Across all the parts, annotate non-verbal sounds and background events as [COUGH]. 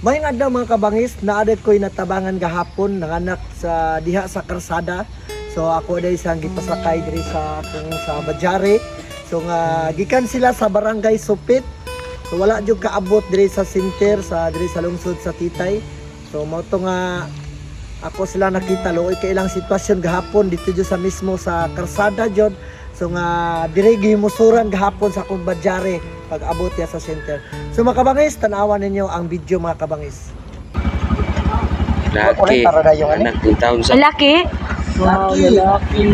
May nga daw mga kabangis, naadat ko'y natabangan gahapon ng anak sa diha sa karsada. So ako dahil isang gipasakay diri sa kung sa Bajare. So nga gikan sila sa barangay Supit. So wala jud kaabot diri sa center sa diri sa lungsod sa Titay. So mao to nga ako sila nakita luoy kay ilang sitwasyon gahapon dito jud sa mismo sa karsada jud. So nga diri gimusuran gahapon sa akong Bajare pag abot ya sa center. So mga kabangis, tanawan ninyo ang video mga kabangis. Laki. Anak ng taon sa... Laki? Laki. Laki.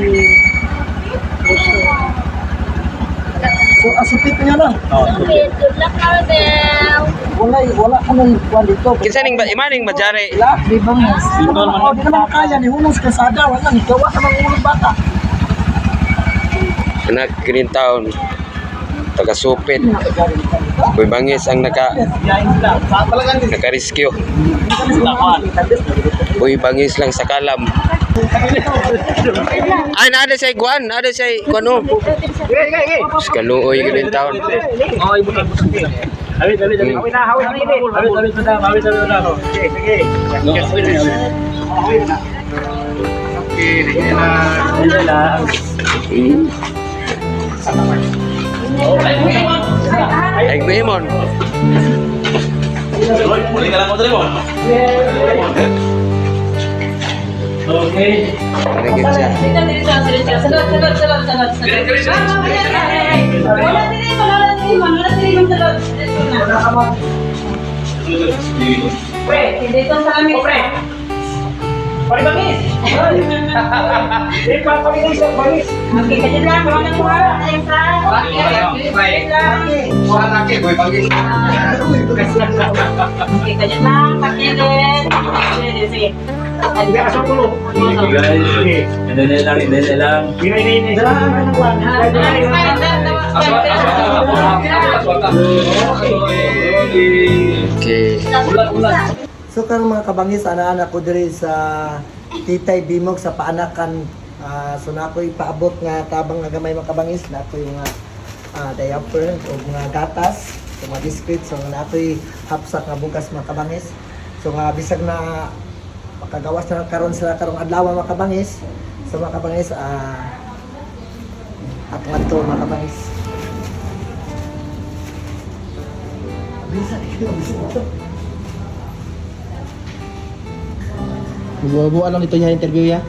So, asupit niya lang. Wala, wala ka nang kuwan dito. Kinsa ning ba imaning majare? Wala, di ba mas? Oo, di naman kaya ni Hunong sa kasada. Wala, gawa ka ng unang bata. Anak green town. Taga Supit. Boy bangis ang naka naka rescue. Boy bangis lang sa kalam. Ay naada say kuan, naada say kuno. Kaluoy green town. Awit, awit, awit. Awit na, awit na. Awit, awit na, awit na. Sige, sige. Awit na. Okay, sige na. Sige lang. Ay Behemon. Muli ka lang mo dali mo. Okay. Nagit siya. Pari bangis. Eh, papakita sa bangis. Hindi ka sa kulo. Sige. Hindi lang, hindi lang. Hindi, hindi, hindi. Salamat ka ng kuwan. Okay. So karon mga kabangis ana-anak ko diri sa Titay Bimog sa paanakan Ah, so na ako ipaabot nga tabang nga gamay mga kabangis na ako yung uh, diaper o mga gatas so mga biscuit so na ako hapsak nga bukas mga kabangis. So nga bisag na makagawas na karon sila karong adlaw mga kabangis. So mga kabangis ah at nga mga kabangis. Bisa [LAUGHS] dito, dito. Buwa-buwa lang ito niya interview ya.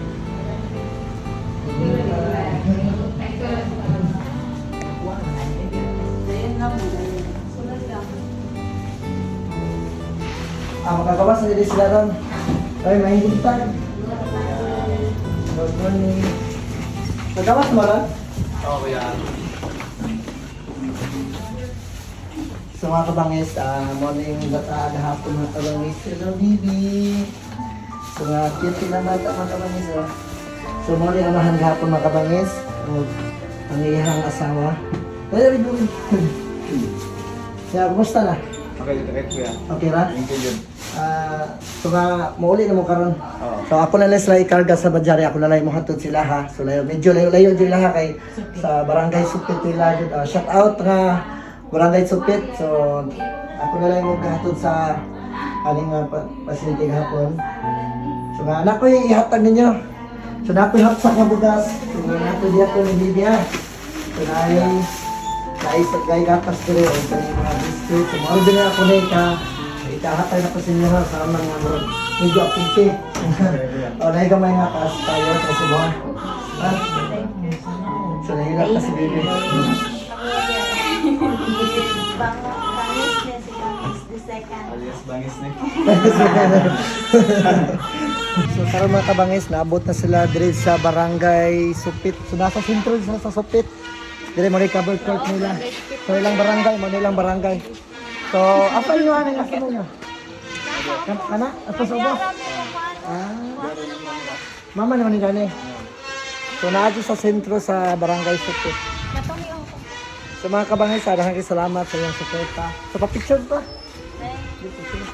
Ah, makagawas na din sila ron. Ay, may hintay. Good morning. Magawas mo ron? Oo, yan. So mga kabangis, ah, morning bata hapon mga kabangis. Hello, baby. So nga, cute na bata mga kabangis. Oh. So morning amahan hapon mga kabangis. O, ang iyang asawa. Ay, ay, ay. Siya, kumusta na? Okay, okay, kuya. Okay ra? Thank you, Jun. Ah, so nga, mauli na mo karon. Oo. So ako na lang sila ikarga sa Bajari, ako na lang mo hatod sila ha. So layo, medyo layo-layo din ha kay sa Barangay Supit nila. Uh, shout out nga Barangay Supit. So ako na lang mo hatod sa aning uh, pa pasyente hapon. So nga anak ko ihatag ninyo. So na ako hapsak nga bugas. So nga nato diya ko ni Bibia. So na ay na sa gay gatas dire o sa mga biscuit. So mao din ako na ka ikahatay na pa sa inyo ha sa mga mga medyo apinte. o na gamay nga taas tayo kasi mo. Ha? So nahilap ka si Bibi. Alias bangis na. [LAUGHS] [LAUGHS] So karon mga kabangis, naabot na sila dire sa barangay Supit. So nasa sentro sila sa Supit. Dire mo rin cover court nila. So ilang barangay, mo ilang barangay. So apa yung ano yung ano nyo? Kan- Kana? Ato sa ubo? Ah. Mama naman ni gani. So naadto sa sentro sa barangay Supit. So mga kabangis, daghang salamat sa iyong suporta. So pa-picture pa. Dito,